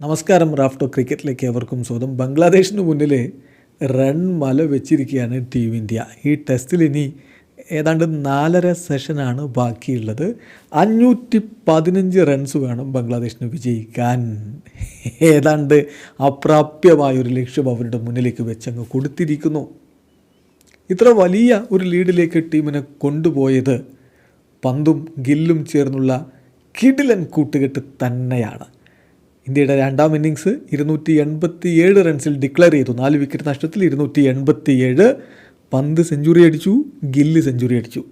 നമസ്കാരം റാഫ്റ്റോ ക്രിക്കറ്റിലേക്ക് എവർക്കും സ്വാഗതം. ബംഗ്ലാദേശിന് മുന്നിൽ റൺ മല വെച്ചിരിക്കുകയാണ് ടീം ഇന്ത്യ. ഈ ടെസ്റ്റിൽ ഇനി ഏതാണ്ട് നാലര സെഷനാണ് ബാക്കിയുള്ളത്. അഞ്ഞൂറ്റി പതിനഞ്ച് റൺസ് വേണം ബംഗ്ലാദേശിന് വിജയിക്കാൻ. ഏതാണ്ട് അപ്രാപ്യമായൊരു ലക്ഷ്യം അവരുടെ മുന്നിലേക്ക് വെച്ചങ്ങ് കൊടുത്തിരിക്കുന്നു. ഇത്ര വലിയ ഒരു ലീഡിലേക്ക് ടീമിനെ കൊണ്ടുപോയത് പന്തും ഗില്ലും ചേർന്നുള്ള കിടിലൻ കൂട്ടുകെട്ട് തന്നെയാണ്. ഇന്ത്യയുടെ രണ്ടാം ഇന്നിങ്സ് ഇരുന്നൂറ്റി എൺപത്തി ഏഴ് റൺസിൽ ഡിക്ലെയർ ചെയ്തു. നാല് വിക്കറ്റ് നഷ്ടത്തിൽ ഇരുന്നൂറ്റി എൺപത്തി ഏഴ് പന്ത് സെഞ്ചുറി അടിച്ചു. ഗില്ല് സെഞ്ചുറി അടിച്ചു.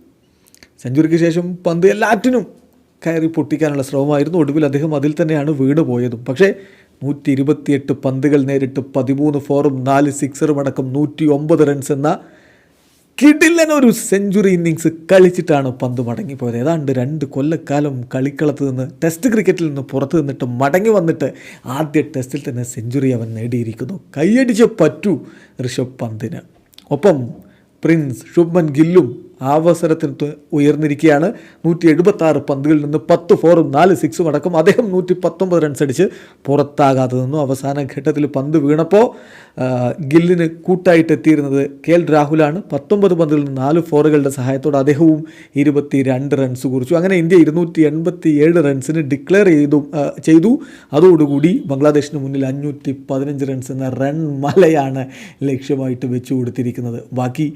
സെഞ്ചുറിക്ക് ശേഷം പന്ത് എല്ലാറ്റിനും കയറി പൊട്ടിക്കാനുള്ള ശ്രമമായിരുന്നു. ഒടുവിൽ അദ്ദേഹം അതിൽ തന്നെയാണ് വീണ് പോയതും. പക്ഷേ നൂറ്റി ഇരുപത്തിയെട്ട് പന്തുകൾ നേരിട്ട് പതിമൂന്ന് ഫോറും നാല് സിക്സറും അടക്കം നൂറ്റി ഒമ്പത് റൺസ് എന്ന കിടിലൻ ഒരു സെഞ്ചുറി ഇന്നിങ്സ് കളിച്ചിട്ടാണ് പന്ത് മടങ്ങിപ്പോയത്. ഏതാണ്ട് രണ്ട് കൊല്ലക്കാലം കളിക്കളത്ത് നിന്ന് ടെസ്റ്റ് ക്രിക്കറ്റിൽ നിന്ന് പുറത്ത് നിന്നിട്ട് മടങ്ങി വന്നിട്ട് ആദ്യ ടെസ്റ്റിൽ തന്നെ സെഞ്ചുറി അവൻ നേടിയിരിക്കുന്നു. കൈയടിച്ച് പറ്റൂ ഋഷഭ് പന്തിന്. ഒപ്പം പ്രിൻസ് ശുഭ്മൻ ഗില്ലും അവസരത്തിന് ഉയർന്നിരിക്കുകയാണ്. നൂറ്റി എഴുപത്തി ആറ് പന്തുകളിൽ നിന്ന് പത്ത് ഫോറും നാല് സിക്സും അടക്കം അദ്ദേഹം നൂറ്റി പത്തൊമ്പത് റൺസ് അടിച്ച് പുറത്താകാതെ നിന്നു. അവസാന ഘട്ടത്തിൽ പന്ത് വീണപ്പോൾ ഗില്ലിന് കൂട്ടായിട്ട് എത്തിയിരുന്നത് കെ എൽ രാഹുലാണ്. പത്തൊമ്പത് പന്തിൽ നിന്ന് നാല് ഫോറുകളുടെ സഹായത്തോടെ അദ്ദേഹവും ഇരുപത്തി രണ്ട് റൺസ് കുറിച്ചു. അങ്ങനെ ഇന്ത്യ ഇരുന്നൂറ്റി എൺപത്തി ഏഴ് റൺസിന് ഡിക്ലെയർ ചെയ്തു. ചെയ്തു അതോടുകൂടി ബംഗ്ലാദേശിന് മുന്നിൽ അഞ്ഞൂറ്റി പതിനഞ്ച് റൺസ് എന്ന റൺ മലയാണ് ലക്ഷ്യമായിട്ട് വെച്ചു കൊടുത്തിരിക്കുന്നത് ബാക്കി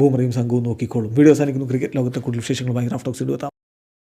ബൂമറയും സംഘവും നോക്കിക്കോളും. വീഡിയോ അവസാനിക്കുന്നു. ക്രിക്കറ്റ് ലോകത്തെ കൂടുതൽ വിശേഷങ്ങളുമായി റാഫ്റ്റോക്സ് എടുത്താം